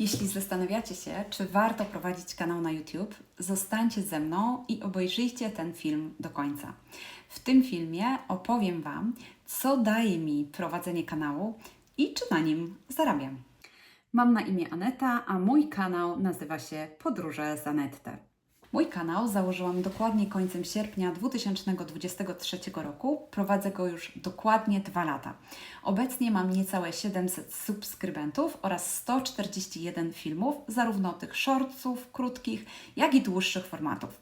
Jeśli zastanawiacie się, czy warto prowadzić kanał na YouTube, zostańcie ze mną i obejrzyjcie ten film do końca. W tym filmie opowiem Wam, co daje mi prowadzenie kanału i czy na nim zarabiam. Mam na imię Aneta, a mój kanał nazywa się Podróże z Anettę. Mój kanał założyłam dokładnie końcem sierpnia 2023 roku. Prowadzę go już dokładnie dwa lata. Obecnie mam niecałe 700 subskrybentów oraz 141 filmów, zarówno tych shortsów, krótkich, jak i dłuższych formatów.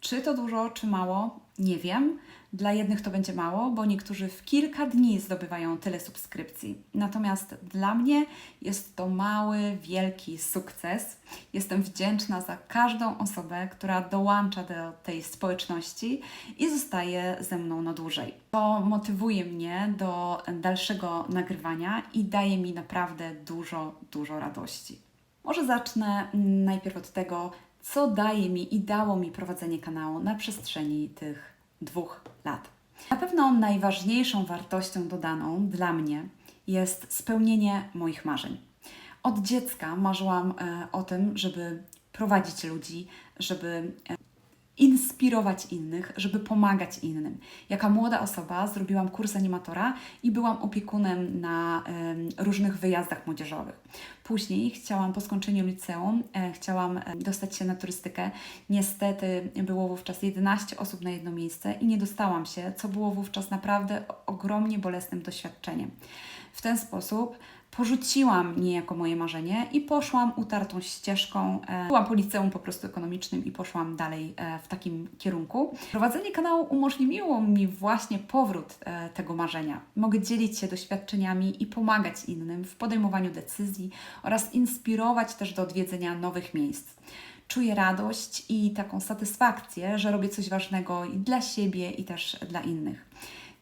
Czy to dużo, czy mało? Nie wiem. Dla jednych to będzie mało, bo niektórzy w kilka dni zdobywają tyle subskrypcji. Natomiast dla mnie jest to mały, wielki sukces. Jestem wdzięczna za każdą osobę, która dołącza do tej społeczności i zostaje ze mną na dłużej. To motywuje mnie do dalszego nagrywania i daje mi naprawdę dużo, dużo radości. Może zacznę najpierw od tego, co daje mi i dało mi prowadzenie kanału na przestrzeni tych dwóch lat. Na pewno najważniejszą wartością dodaną dla mnie jest spełnienie moich marzeń. Od dziecka marzyłam e, o tym, żeby prowadzić ludzi, żeby e, inspirować innych, żeby pomagać innym. Jako młoda osoba zrobiłam kurs animatora i byłam opiekunem na em, różnych wyjazdach młodzieżowych. Później chciałam po skończeniu liceum, e, chciałam dostać się na turystykę. Niestety było wówczas 11 osób na jedno miejsce i nie dostałam się, co było wówczas naprawdę ogromnie bolesnym doświadczeniem. W ten sposób porzuciłam niejako moje marzenie i poszłam utartą ścieżką. e, Byłam po liceum po prostu ekonomicznym i poszłam dalej e, w takim kierunku. Prowadzenie kanału umożliwiło mi właśnie powrót e, tego marzenia. Mogę dzielić się doświadczeniami i pomagać innym w podejmowaniu decyzji oraz inspirować też do odwiedzenia nowych miejsc. Czuję radość i taką satysfakcję, że robię coś ważnego i dla siebie, i też dla innych.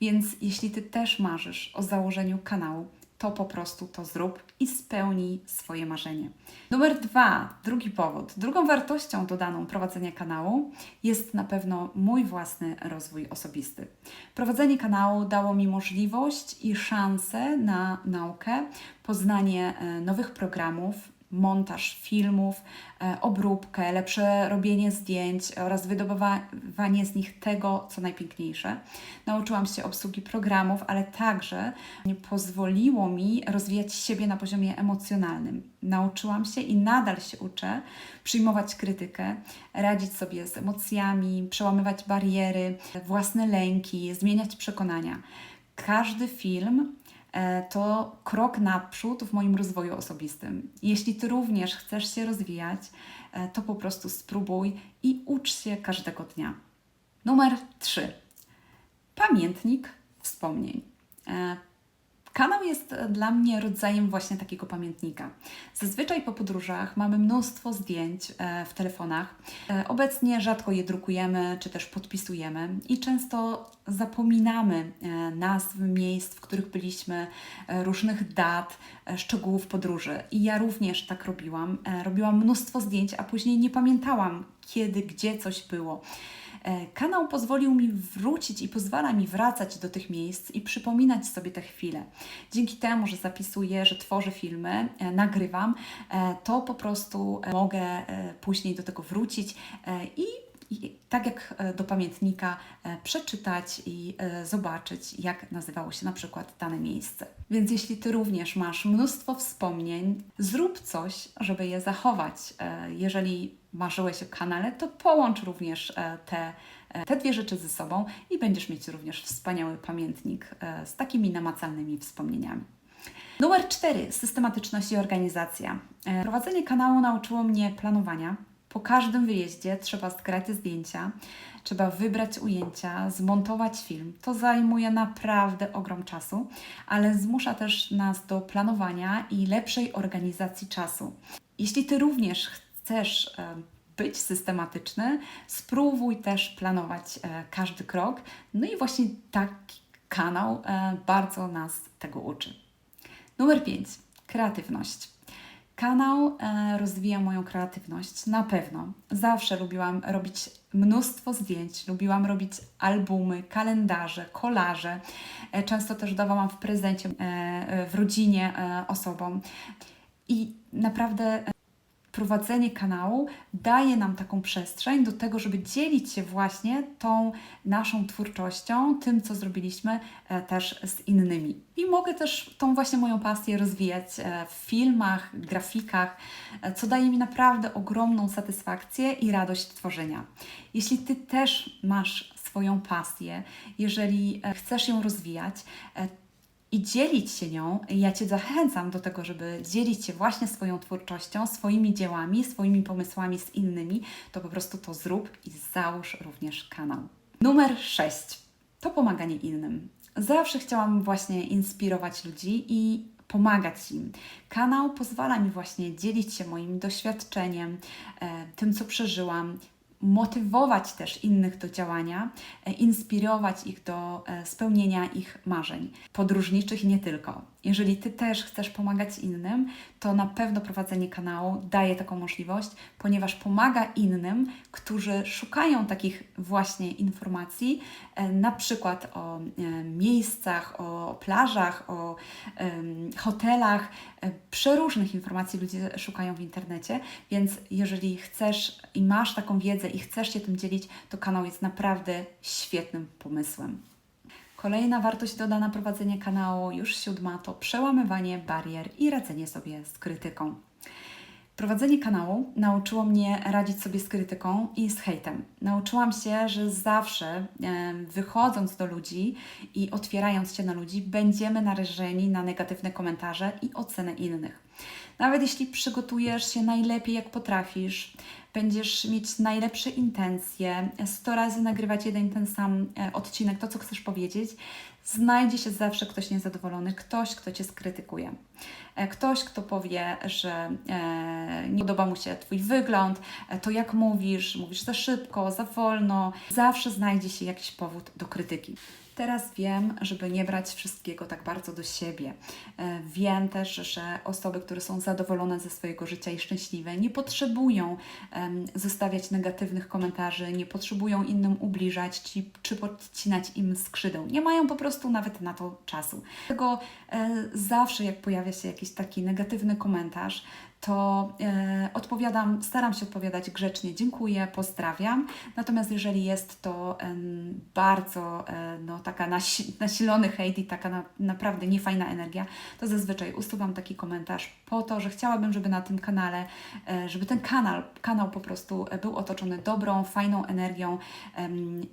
Więc jeśli Ty też marzysz o założeniu kanału, to po prostu to zrób i spełnij swoje marzenie. Numer dwa, drugi powód. Drugą wartością dodaną prowadzenia kanału jest na pewno mój własny rozwój osobisty. Prowadzenie kanału dało mi możliwość i szansę na naukę, poznanie e, nowych programów, montaż filmów, e, obróbkę, lepsze robienie zdjęć oraz wydobywanie z nich tego, co najpiękniejsze. Nauczyłam się obsługi programów, ale także pozwoliło mi rozwijać siebie na poziomie emocjonalnym. Nauczyłam się i nadal się uczę przyjmować krytykę, radzić sobie z emocjami, przełamywać bariery, własne lęki, zmieniać przekonania. Każdy film to krok naprzód w moim rozwoju osobistym. Jeśli Ty również chcesz się rozwijać, e, to po prostu spróbuj i ucz się każdego dnia. Numer 3. Pamiętnik wspomnień. Kanał jest e, dla mnie rodzajem właśnie takiego pamiętnika. Zazwyczaj po podróżach mamy mnóstwo zdjęć e, w telefonach. E, Obecnie rzadko je drukujemy czy też podpisujemy i często zapominamy nazw miejsc, w których byliśmy, różnych dat, szczegółów podróży. I ja również tak robiłam. Robiłam mnóstwo zdjęć, a później nie pamiętałam, kiedy, gdzie coś było. E, Kanał pozwolił mi wrócić i pozwala mi wracać do tych miejsc i przypominać sobie te chwile. Dzięki temu, że zapisuję, że tworzę filmy, e, nagrywam, e, to po prostu mogę później do tego wrócić i i tak jak do pamiętnika przeczytać i zobaczyć, jak nazywało się na przykład dane miejsce. Więc jeśli Ty również masz mnóstwo wspomnień, zrób coś, żeby je zachować. Jeżeli marzyłeś o kanale, to połącz również e, te, e, te dwie rzeczy ze sobą i będziesz mieć również wspaniały pamiętnik e, z takimi namacalnymi wspomnieniami. Numer cztery: systematyczność i organizacja. Prowadzenie kanału nauczyło mnie planowania. Po każdym wyjeździe trzeba zgrać zdjęcia, trzeba wybrać ujęcia, zmontować film. To zajmuje naprawdę ogrom czasu, ale zmusza też nas do planowania i lepszej organizacji czasu. Jeśli Ty również chcesz e, być systematyczny, spróbuj też planować e, każdy krok. No i właśnie taki kanał e, bardzo nas tego uczy. Numer 5. Kreatywność. Kanał rozwija moją kreatywność, na pewno. Zawsze lubiłam robić mnóstwo zdjęć, lubiłam robić albumy, kalendarze, kolaże. Często też dawałam w prezencie w rodzinie osobom. I naprawdę prowadzenie kanału daje nam taką przestrzeń do tego, żeby dzielić się właśnie tą naszą twórczością, tym, co zrobiliśmy e, też z innymi. I mogę też tą właśnie moją pasję rozwijać e, w filmach, grafikach, e, co daje mi naprawdę ogromną satysfakcję i radość tworzenia. Jeśli Ty też masz swoją pasję, jeżeli chcesz ją rozwijać, i dzielić się nią, ja Cię zachęcam do tego, żeby dzielić się właśnie swoją twórczością, swoimi dziełami, swoimi pomysłami z innymi, to po prostu to zrób i załóż również kanał. Numer 6 to pomaganie innym. Zawsze chciałam właśnie inspirować ludzi i pomagać im. Kanał pozwala mi właśnie dzielić się moim doświadczeniem, e, tym co przeżyłam, motywować też innych do działania, e, inspirować ich do e, spełnienia ich marzeń, podróżniczych i nie tylko. Jeżeli Ty też chcesz pomagać innym, to na pewno prowadzenie kanału daje taką możliwość, ponieważ pomaga innym, którzy szukają takich właśnie informacji, e, na przykład o miejscach, o plażach, o hotelach. Przeróżnych informacji ludzie szukają w internecie, więc jeżeli chcesz i masz taką wiedzę i chcesz się tym dzielić, to kanał jest naprawdę świetnym pomysłem. Kolejna wartość dodana prowadzenia kanału, już siódma, to przełamywanie barier i radzenie sobie z krytyką. Prowadzenie kanału nauczyło mnie radzić sobie z krytyką i z hejtem. Nauczyłam się, że zawsze wychodząc do ludzi i otwierając się na ludzi, będziemy narażeni na negatywne komentarze i ocenę innych. Nawet jeśli przygotujesz się najlepiej, jak potrafisz, będziesz mieć najlepsze intencje, 100 razy nagrywać jeden ten sam e, odcinek, to co chcesz powiedzieć, znajdzie się zawsze ktoś niezadowolony, ktoś, kto Cię skrytykuje. E, ktoś, kto powie, że e, nie podoba mu się Twój wygląd, to jak mówisz, mówisz za szybko, za wolno, zawsze znajdzie się jakiś powód do krytyki. Teraz wiem, żeby nie brać wszystkiego tak bardzo do siebie. E, wiem też, że osoby, które są zadowolone ze swojego życia i szczęśliwe, nie potrzebują zostawiać negatywnych komentarzy, nie potrzebują innym ubliżać czy, czy podcinać im skrzydeł. Nie mają po prostu nawet na to czasu. Dlatego e, zawsze, jak pojawia się jakiś taki negatywny komentarz, to e, odpowiadam, staram się odpowiadać grzecznie, dziękuję, pozdrawiam. Natomiast jeżeli jest to e, bardzo e, no, taka nasi, nasilony hejt i taka na, naprawdę niefajna energia, to zazwyczaj usuwam taki komentarz po to, że chciałabym, żeby na tym kanale, e, żeby ten kanał, kanał po prostu był otoczony dobrą, fajną energią,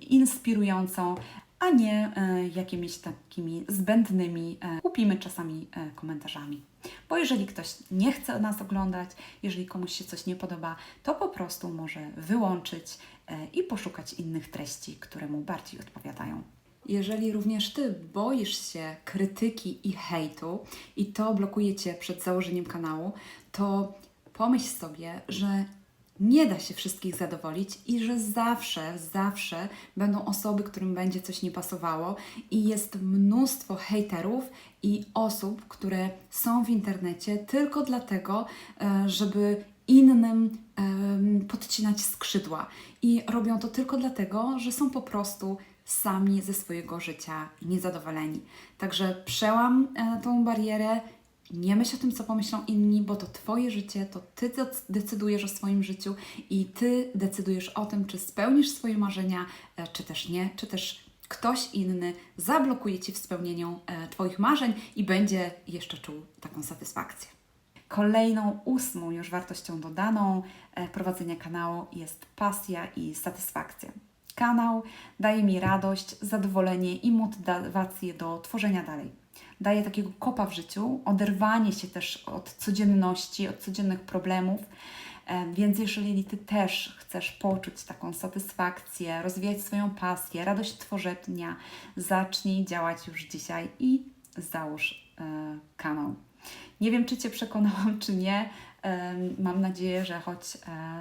inspirującą, a nie e, jakimiś takimi zbędnymi, e, głupimi czasami e, komentarzami. Bo jeżeli ktoś nie chce nas oglądać, jeżeli komuś się coś nie podoba, to po prostu może wyłączyć e, i poszukać innych treści, które mu bardziej odpowiadają. Jeżeli również Ty boisz się krytyki i hejtu i to blokuje Cię przed założeniem kanału, to pomyśl sobie, że nie da się wszystkich zadowolić i że zawsze, zawsze będą osoby, którym będzie coś nie pasowało i jest mnóstwo hejterów i osób, które są w internecie tylko dlatego, e, żeby innym podcinać skrzydła. I robią to tylko dlatego, że są po prostu sami ze swojego życia niezadowoleni. Także przełam e, tą barierę nie myśl o tym, co pomyślą inni, bo to Twoje życie, to Ty decydujesz o swoim życiu i Ty decydujesz o tym, czy spełnisz swoje marzenia, e, czy też nie, czy też ktoś inny zablokuje Ci w spełnieniu e, Twoich marzeń i będzie jeszcze czuł taką satysfakcję. Kolejną, ósmą już wartością dodaną e, prowadzenia kanału jest pasja i satysfakcja. Kanał daje mi radość, zadowolenie i motywację do tworzenia dalej daje takiego kopa w życiu, oderwanie się też od codzienności, od codziennych problemów. E, więc jeżeli Ty też chcesz poczuć taką satysfakcję, rozwijać swoją pasję, radość tworzenia, zacznij działać już dzisiaj i załóż e, kanał. Nie wiem, czy Cię przekonałam, czy nie. E, mam nadzieję, że choć,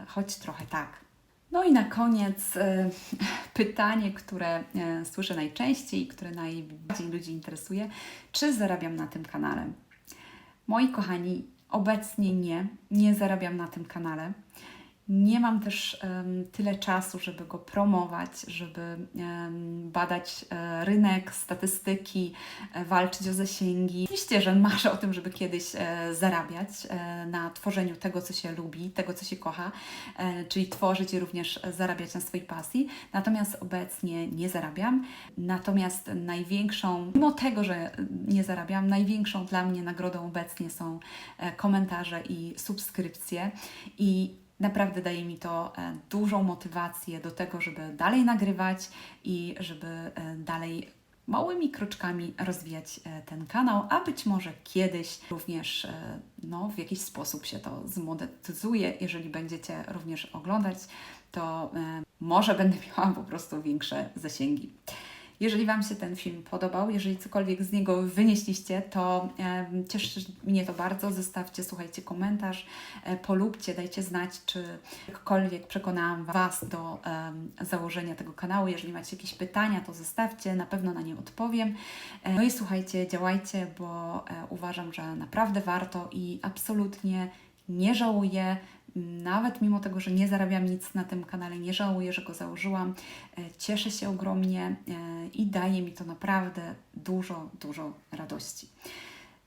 choć trochę tak. No i na koniec e, pytanie, które e, słyszę najczęściej, które najbardziej ludzi interesuje: czy zarabiam na tym kanale? Moi kochani, obecnie nie, nie zarabiam na tym kanale. Nie mam też tyle czasu, żeby go promować, żeby badać rynek, statystyki, e, walczyć o zasięgi. Oczywiście, że marzę o tym, żeby kiedyś e, zarabiać e, na tworzeniu tego, co się lubi, tego, co się kocha, czyli tworzyć i również zarabiać na swojej pasji. Natomiast obecnie nie zarabiam. Natomiast największą, mimo tego, że nie zarabiam, największą dla mnie nagrodą obecnie są komentarze i subskrypcje. I naprawdę daje mi to e, dużą motywację do tego, żeby dalej nagrywać i żeby e, dalej małymi kroczkami rozwijać e, ten kanał, a być może kiedyś również no, w jakiś sposób się to zmonetyzuje. Jeżeli będziecie również oglądać, to może będę miała po prostu większe zasięgi. Jeżeli Wam się ten film podobał, jeżeli cokolwiek z niego wynieśliście, to e, cieszy mnie to bardzo. Zostawcie, słuchajcie, komentarz, e, polubcie, dajcie znać, czy jakkolwiek przekonałam Was do założenia tego kanału. Jeżeli macie jakieś pytania, to zostawcie, na pewno na nie odpowiem. E, no i słuchajcie, działajcie, bo uważam, że naprawdę warto i absolutnie nie żałuję. Nawet mimo tego, że nie zarabiam nic na tym kanale, nie żałuję, że go założyłam. E, Cieszę się ogromnie e, i daje mi to naprawdę dużo, dużo radości.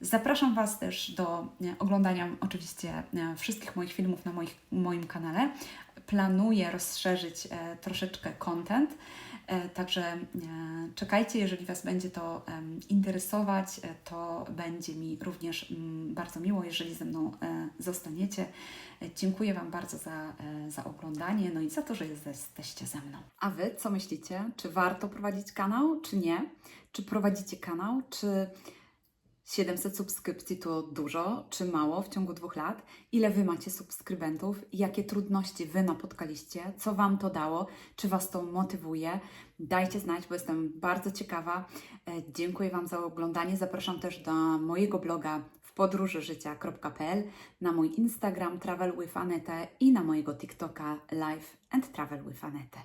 Zapraszam Was też do e, oglądania oczywiście wszystkich moich filmów na moich, moim kanale. Planuję rozszerzyć troszeczkę content, także e, czekajcie, jeżeli Was będzie to interesować, e, to będzie mi również mm, bardzo miło, jeżeli ze mną e, zostaniecie. E, Dziękuję Wam bardzo za, e, za oglądanie, no i za to, że jesteście ze mną. A Wy co myślicie? Czy warto prowadzić kanał, czy nie? Czy prowadzicie kanał, czy 700 subskrypcji to dużo czy mało w ciągu dwóch lat? Ile Wy macie subskrybentów? Jakie trudności Wy napotkaliście? Co Wam to dało? Czy Was to motywuje? Dajcie znać, bo jestem bardzo ciekawa. E, Dziękuję Wam za oglądanie. Zapraszam też do mojego bloga w podróżyżycia.pl, na mój Instagram Travel with Anetę i na mojego TikToka Life and Travel with Anetę.